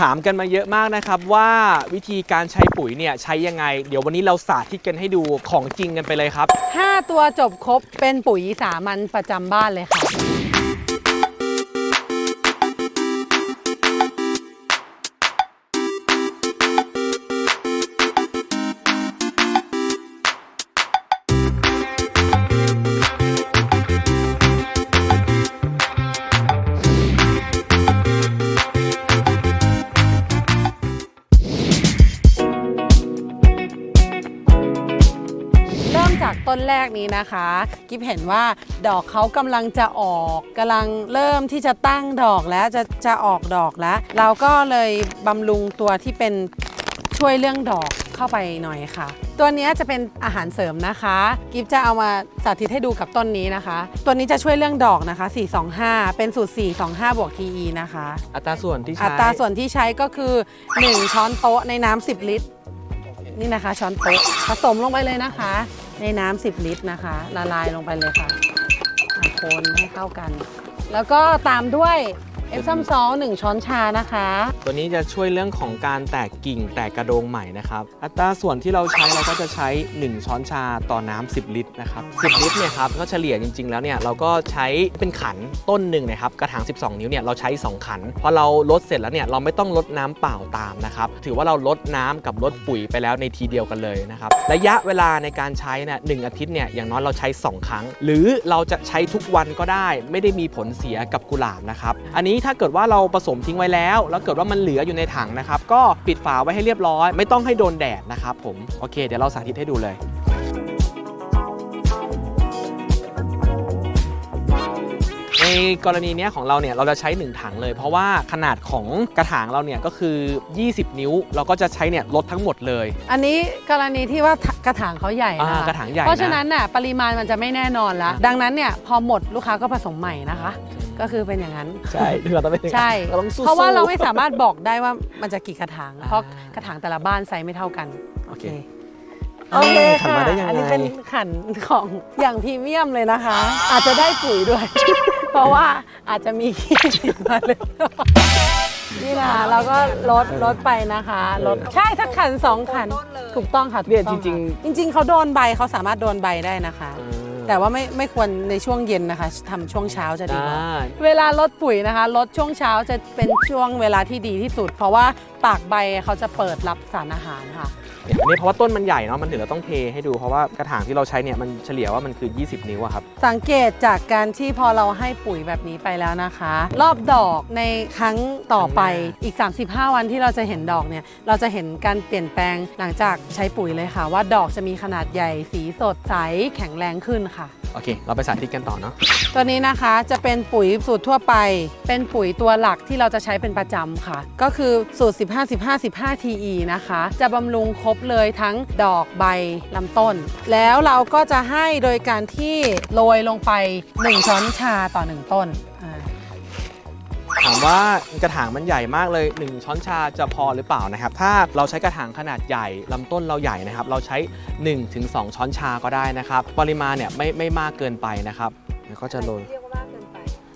ถามกันมาเยอะมากนะครับว่าวิธีการใช้ปุ๋ยเนี่ยใช้ยังไง เดี๋ยววันนี้เราสาธิตกันให้ดูของจริงกันไปเลยครับ 5 ตัวจบครบเป็นปุ๋ยสามัญประจำบ้านเลยค่ะ จากต้นแรกนี้นะคะ กิฟเห็นว่าดอกเขากำลังจะออกกำลังเริ่มที่จะตั้งดอกแล้วจะจะออกดอกแล้ว เราก็เลยบำรุงตัวที่เป็นช่วยเรื่องดอกเข้าไปหน่อยค่ะ ตัวเนี้ยจะเป็นอาหารเสริมนะคะ กิฟจะเอามาสาธิตให้ดูกับต้นนี้นะคะ ตัวนี้จะช่วยเรื่องดอกนะคะ 425 เป็นสูตร 425 บวก TE นะคะ อัตราส่วนที่ใช้ อัตราส่วนที่ใช้ก็คือ 1 ช้อนโต๊ะในน้ำ10 ลิตร นี่นะคะ ช้อนโต๊ะผสมลงไปเลยนะคะ ในน้ำ10 ลิตรนะคะ ละลายลงไปเลยค่ะอะคนให้เข้ากัน แล้วก็ตามด้วย เอฟซัมซอลหนึ่งช้อนชานะคะ ตัวนี้จะช่วยเรื่องของการแตกกิ่งแตกกระโดงใหม่นะครับ อัตราส่วนที่เราใช้เราก็จะใช้ 1 ช้อนชาต่อน้ำ10 ลิตรนะครับ 10 ลิตรเนี่ยครับก็เฉลี่ยจริง ๆ แล้วเนี่ยเราก็ใช้เป็นขันต้นหนึ่งนะครับกระถาง 12 นิ้วเนี่ยเราใช้ 2 ขัน พอเราลดเสร็จแล้วเนี่ยเราไม่ต้องลดน้ำเปล่าตามนะครับ ถือว่าเราลดน้ำกับลดปุ๋ยไปแล้วในทีเดียวกันเลยนะครับระยะเวลาในการใช้เนี่ยหนึ่งอาทิตย์เนี่ยอย่างน้อยเราใช้ 2 ครั้ง หรือเราจะใช้ทุกวันก็ได้ ไม่ได้มีผลเสียกับกุหลาบนะครับอันนี้ถ้าเกิดว่าเราผสมทิ้งไว้แล้ว แล้วเกิดว่ามันเหลืออยู่ในถังนะครับ ก็ปิดฝาไว้ให้เรียบร้อย ไม่ต้องให้โดนแดดนะครับผม โอเค เดี๋ยวเราสาธิตให้ดูเลยในกรณีเนี้ยของเราเนี่ยเราจะใช้ 1 ถังเลย เพราะว่าขนาดของกระถางเราเนี่ยก็คือ 20 นิ้ว เราก็จะใช้เนี่ยลดทั้งหมดเลย อันนี้กรณีที่ว่ากระถางเขาใหญ่อ่านะคะกระถางใหญ่เพราะฉะนั้นน่ะปริมาณมันจะไม่แน่นอนละอะดังนั้นเนี่ยพอหมดลูกค้าก็ผสมใหม่นะคะ ก็คือเป็นอย่างนั้น ใช่เราต้องเป็นใช่เราต้องสู้ๆเพราะว่าเราไม่สามารถบอกได้ว่ามันจะกี่กระถางอ่าเพราะกระถางแต่ละบ้านไซส์ไม่เท่ากัน โอเคโอเคขันค่ะมาได้ยังไงอันนี้เป็นขันของอย่างพรีเมียมเลยนะคะ อาจจะได้ปุ๋ยด้วย เพราะว่าอาจจะมีขี้ติดมาเลยนี่นะเราก็ลดลดไปนะคะลดใช่ถ้าขันสองขัน ถูกต้องค่ะถูกเนี่ยต้องจริงค่ะจริง ๆเขาโดนใบเขาสามารถโดนใบได้นะคะเออ แต่ว่าไม่ไม่ควรในช่วงเย็นนะคะทำช่วงเช้าจะดีกว่าได้เวลาลดปุ๋ยนะคะลดช่วงเช้าจะเป็นช่วงเวลาที่ดีที่สุด เพราะว่าปากใบเขาจะเปิดรับสารอาหารค่ะ เนี่ยอันนี้เพราะว่าต้นมันใหญ่เนาะมันถึงเราต้องเทให้ดูเพราะว่ากระถางที่เราใช้เนี่ยมันเฉลี่ยว่ามันคือ 20 นิ้วอะครับ สังเกตจากการที่พอเราให้ปุ๋ยแบบนี้ไปแล้วนะคะ รอบดอกในครั้งต่อไปอีก 35 วันที่เราจะเห็นดอกเนี่ยเราจะเห็นการเปลี่ยนแปลงหลังจากใช้ปุ๋ยเลยค่ะ ว่าดอกจะมีขนาดใหญ่สีสดใสแข็งแรงขึ้นค่ะ โอเค เราไปสาธิตกันต่อเนาะ ตัวนี้นะคะจะเป็นปุ๋ยสูตรทั่วไป เป็นปุ๋ยตัวหลักที่เราจะใช้เป็นประจำค่ะ ก็คือสูตร 15 15 15 TE นะคะ จะบำรุงครบเลยทั้งดอกใบลำต้น แล้วเราก็จะให้โดยการที่โรยลงไป 1 ช้อนชาต่อ 1 ต้นาถามว่ากระถางมันใหญ่มากเลย 1 ช้อนชาจะพอหรือเปล่านะครับ ถ้าเราใช้กระถางขนาดใหญ่ลำต้นเราใหญ่นะครับ เราใช้ 1-2 ช้อนชาก็ได้นะครับ ปริมาณเนี่ยไม่ไม่มากเกินไปนะครับแล้วก็จะโรย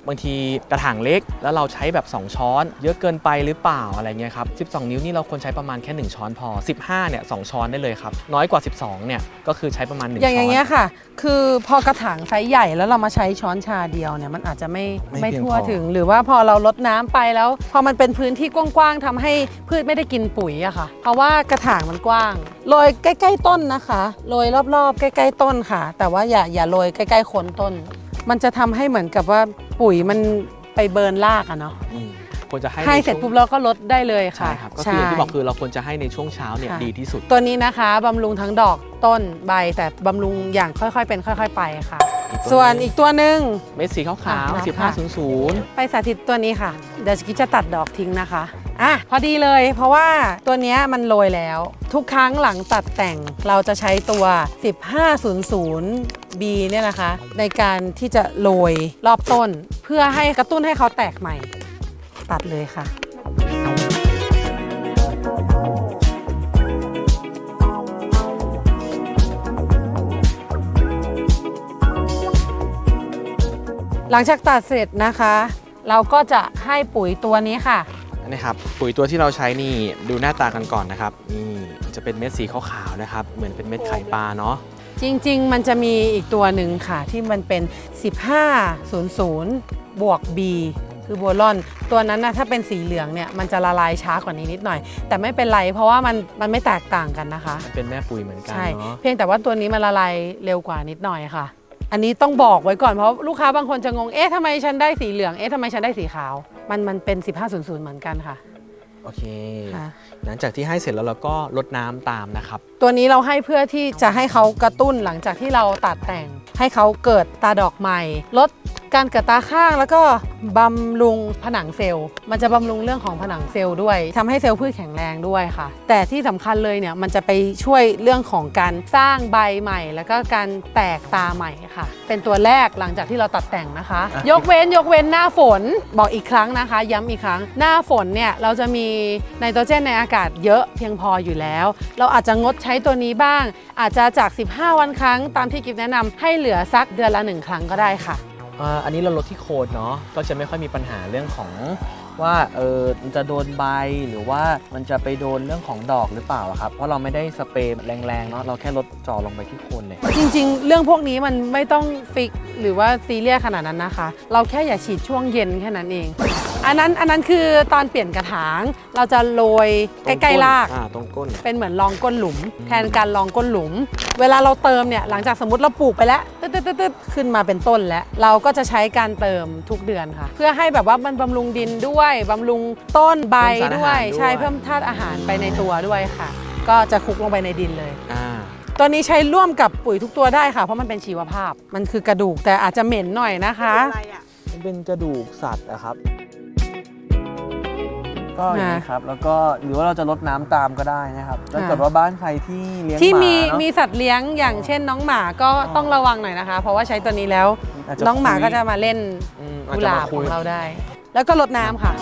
บางทีกระถางเล็ก แล้วเราใช้แบบ 2 ช้อน เยอะเกินไปหรือเปล่าอะไรเงี้ยครับ 12 นิ้วนี่เราควรใช้ประมาณแค่ 1 ช้อนพอ 15 เนี่ย 2 ช้อนได้เลยครับ น้อยกว่า 12 เนี่ย ก็คือใช้ประมาณ 1 ช้อน อย่างอย่างเงี้ยค่ะ คือพอกระถางไซส์ใหญ่แล้วเรามาใช้ช้อนชาเดียวเนี่ย มันอาจจะไม่ไม่ไม่เพียงทั่วพอ ถึง หรือว่าพอเราลดน้ำไปแล้ว พอมันเป็นพื้นที่กว้างๆทำให้พืชไม่ได้กินปุ๋ยอะค่ะ เพราะว่ากระถางมันกว้างโรยใกล้ ๆ ต้นนะคะโรยรอบๆ ใกล้ ๆ ต้นค่ะ แต่ว่าอย่าอย่าโรยใกล้ ๆ โคนต้น มันจะทำให้เหมือนกับว่าปุ๋ยมันไปเบิร์นรากอะเนาะอืมควรจะให้ให้ในเสร็จช่วงปุ๊บเราก็ลดได้เลยค่ะ ใช่ครับก็คืออย่างที่บอกคือเราควรจะให้ในช่วงเช้าเนี่ยค่ะ ดีที่สุด ตัวนี้นะคะบำรุงทั้งดอกต้นใบแต่บำรุงอย่างค่อยๆ เป็นค่อย ๆ ไปค่ะ ส่วนอีกตัวหนึ่ง เม็ดสีขาวอะๆค่ะ1500 ไปสาธิตตัวนี้ค่ะ เดี๋ยวกิ๊จะตัดดอกทิ้งนะคะ อะพอดีเลยเพราะว่าตัวนี้มันโรยแล้ว ทุกครั้งหลังตัดแต่งเราจะใช้ตัว 1500 B เนี่ยนะคะ ในการที่จะโรยรอบต้น เพื่อให้กระตุ้นให้เขาแตกใหม่ ตัดเลยค่ะหลังจากตัดเสร็จนะคะ เราก็จะให้ปุ๋ยตัวนี้ค่ะ นี่ครับปุ๋ยตัวที่เราใช้นี่ดูหน้าตากันก่อนนะครับนี่จะเป็นเม็ดสีขาวๆนะครับ เหมือนเป็นเม็ดไข่ปลาเนาะจริง ๆ มันจะมีอีกตัวหนึ่งค่ะ ที่มันเป็น 1500 บวก B คือโบลอน ตัวนั้นนะถ้าเป็นสีเหลืองเนี่ยมันจะละลายช้ากว่านี้นิดหน่อย แต่ไม่เป็นไรเพราะว่ามันมันไม่แตกต่างกันนะคะมันเป็นแม่ปุ๋ยเหมือนกันใช่เนาะเพียงแต่ว่าตัวนี้มันละลายเร็วกว่านิดหน่อยค่ะ อันนี้ต้องบอกไว้ก่อนเพราะลูกค้าบางคนจะงง เอ๊ะทำไมฉันได้สีเหลือง เอ๊ะทำไมฉันได้สีขาว มันมันเป็น 1500 เหมือนกันค่ะ โอเค ค่ะ หลังจากที่ให้เสร็จแล้วเราก็ลดน้ำตามนะครับ ตัวนี้เราให้เพื่อที่จะให้เขากระตุ้นหลังจากที่เราตัดแต่ง ให้เขาเกิดตาดอกใหม่ ลดการเกิดตาข้างแล้วก็บำรุงผนังเซลล์ มันจะบำรุงเรื่องของผนังเซลล์ด้วยทำให้เซลล์พืชแข็งแรงด้วยค่ะ แต่ที่สำคัญเลยเนี่ยมันจะไปช่วยเรื่องของการสร้างใบใหม่ แล้วก็การแตกตาใหม่ค่ะ เป็นตัวแรกหลังจากที่เราตัดแต่งนะคะอะยกเว้นยกเว้นหน้าฝนบอกอีกครั้งนะคะ ย้ำอีกครั้ง หน้าฝนเนี่ยเราจะมีไนโตรเจนในอากาศเยอะเพียงพออยู่แล้ว เราอาจจะงดใช้ตัวนี้บ้าง อาจจะจาก 15 วันครั้งตามที่กิฟแนะนำให้เหลือสักเดือนละหนึ่งครั้งก็ได้ค่ะ อ่าอันนี้เราลดที่โคนเนาะก็จะไม่ค่อยมีปัญหาเรื่องของว่าเออมันจะโดนใบหรือว่ามันจะไปโดนเรื่องของดอกหรือเปล่าอะครับ เพราะเราไม่ได้สเปรย์แรงๆเนาะเราแค่ลดจ่อลงไปที่โคนเลย จริงๆ เรื่องพวกนี้มันไม่ต้องฟิกหรือว่าซีเรียสขนาดนั้นนะคะ เราแค่อย่าฉีดช่วงเย็นแค่นั้นเอง อันนั้นอันนั้นคือตอนเปลี่ยนกระถางเราจะโรยใกล้ๆราก อ่าตรงก้น เป็นเหมือนรองก้นหลุม แทนการรองก้นหลุม เวลาเราเติมเนี่ยหลังจากสมมติเราปลูกไปแล้วตึ๊ดตึ๊ดตึ๊ดตึ๊ดขึ้นมาเป็นต้นแล้ว เราก็จะใช้การเติมทุกเดือนค่ะ เพื่อให้แบบว่ามันบำรุงดินด้วยบำรุงต้นใบเพิ่มสารอาด้วหายรด้วย ใช่เพิ่มธาตุอาหารไปในตัวด้วยค่ะ ก็จะคลุกลงไปในดินเลย อ่า ตัวนี้ใช้ร่วมกับปุ๋ยทุกตัวได้ค่ะ เพราะมันเป็นชีวภาพ มันคือกระดูกแต่อาจจะเหม็นหน่อยนะคะมันเป็นกระดูกสัตว์นะครับ ก็อย่างนี้ครับ แล้วก็หรือว่าเราจะลดน้ำตามก็ได้นะครับถ้าเกิดว่าบ้านใครที่เลี้ยงที่หมามีเนอะ มีสัตว์เลี้ยงอย่างเช่นน้องหมาก็ต้องระวังหน่อยนะคะ เพราะว่าใช้ตัวนี้แล้ว อาจจะน้องหมาคุย ก็จะมาเล่นอืมอาจกุจะหลามาบคุขอยงเราได้ แล้วก็ลดน้ำค่ะ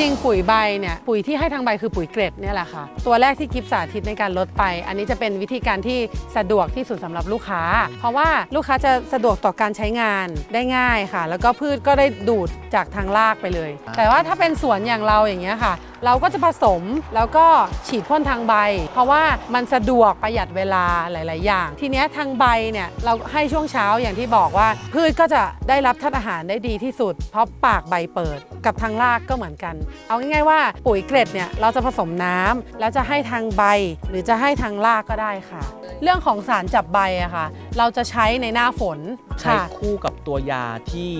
ริงๆ ปุ๋ยใบเนี่ยปุ๋ยที่ให้ทางใบคือปุ๋ยเกล็ดเนี่ยแหละค่ะ ตัวแรกที่กิฟสาธิตในการลดไป อันนี้จะเป็นวิธีการที่สะดวกที่สุดสำหรับลูกค้า เพราะว่าลูกค้าจะสะดวกต่อการใช้งานได้ง่ายค่ะ แล้วก็พืชก็ได้ดูดจากทางรากไปเลย แต่ว่าถ้าเป็นสวนอย่างเราอย่างเงี้ยค่ะ เราก็จะผสมแล้วก็ฉีดพ่นทางใบ เพราะว่ามันสะดวกประหยัดเวลาหลาย ๆ อย่าง ทีนี้ทางใบเนี่ยเราให้ช่วงเช้าอย่างที่บอกว่า พืชก็จะได้รับธาตุอาหารได้ดีที่สุด เพราะปากใบเปิดกับทางรากก็เหมือนกัน เอาง่าย ๆ ว่าปุ๋ยเกล็ดเนี่ยเราจะผสมน้ำแล้วจะให้ทางใบ หรือจะให้ทางรากก็ได้ค่ะ เรื่องของสารจับใบอะค่ะ เราจะใช้ในหน้าฝนใช้ค่ะคู่กับตัวยาที่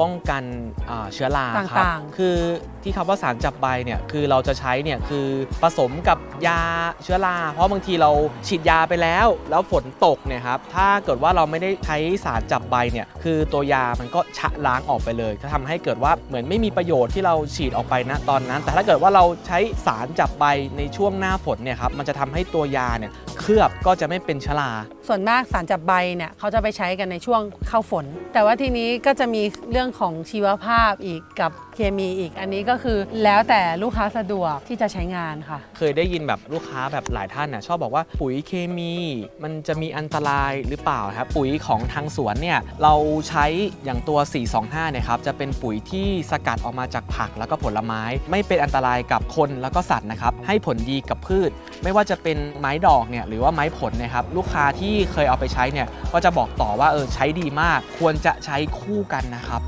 ป้องกันอ่าเชื้อราครับต่างๆคือที่คำว่าสารจับใบเนี่ยคือเราจะใช้เนี่ยคือผสมกับยาเชื้อรา เพราะบางทีเราฉีดยาไปแล้ว แล้วฝนตกเนี่ยครับ ถ้าเกิดว่าเราไม่ได้ใช้สารจับใบเนี่ยคือตัวยามันก็ชะล้างออกไปเลยก็ทำให้เกิดว่าเหมือนไม่มีประโยชน์ที่เราฉีดออกไปนะตอนนั้น แต่ถ้าเกิดว่าเราใช้สารจับใบในช่วงหน้าฝนเนี่ยครับมันจะทำให้ตัวยาเนี่ยเคลือบก็จะไม่เป็นเชื้อราส่วนมากสารจับใบเนี่ยเขาจะไปใช้กันในช่วงเข้าฝน แต่ว่าทีนี้ก็จะมีเรื่องของชีวภาพอีกกับ เคมีอีก อันนี้ก็คือแล้วแต่ลูกค้าสะดวกที่จะใช้งานค่ะ เคยได้ยินแบบลูกค้าแบบหลายท่านน่ะชอบบอกว่าปุ๋ยเคมี มันจะมีอันตรายหรือเปล่าครับปุ๋ยของทางสวนเนี่ยเราใช้อย่างตัว 425เนี่ยครับจะเป็นปุ๋ยที่สกัดออกมาจากผักแล้วก็ผลไม้ ไม่เป็นอันตรายกับคนแล้วก็สัตว์นะครับให้ผลดีกับพืช ไม่ว่าจะเป็นไม้ดอกเนี่ยหรือว่าไม้ผลนะครับลูกค้าที่เคยเอาไปใช้เนี่ยก็จะบอกต่อว่าเออใช้ดีมาก ควรจะใช้คู่กันนะครับ